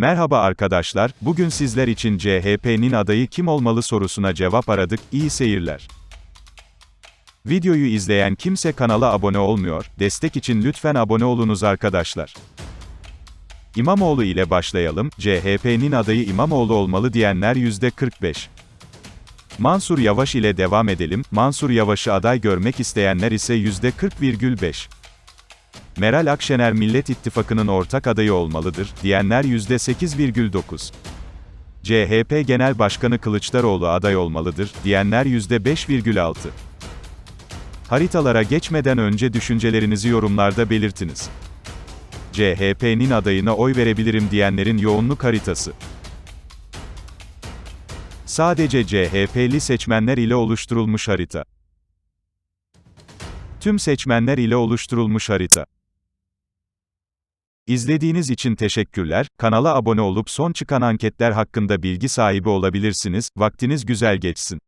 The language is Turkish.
Merhaba arkadaşlar, bugün sizler için CHP'nin adayı kim olmalı sorusuna cevap aradık, iyi seyirler. Videoyu izleyen kimse kanala abone olmuyor, destek için lütfen abone olunuz arkadaşlar. İmamoğlu ile başlayalım, CHP'nin adayı İmamoğlu olmalı diyenler %45. Mansur Yavaş ile devam edelim, Mansur Yavaş'ı aday görmek isteyenler ise %40,5. Meral Akşener Millet İttifakı'nın ortak adayı olmalıdır, diyenler %8,9. CHP Genel Başkanı Kılıçdaroğlu aday olmalıdır, diyenler %5,6. Haritalara geçmeden önce düşüncelerinizi yorumlarda belirtiniz. CHP'nin adayına oy verebilirim diyenlerin yoğunluk haritası. Sadece CHP'li seçmenler ile oluşturulmuş harita. Tüm seçmenler ile oluşturulmuş harita. İzlediğiniz için teşekkürler. Kanala abone olup son çıkan anketler hakkında bilgi sahibi olabilirsiniz. Vaktiniz güzel geçsin.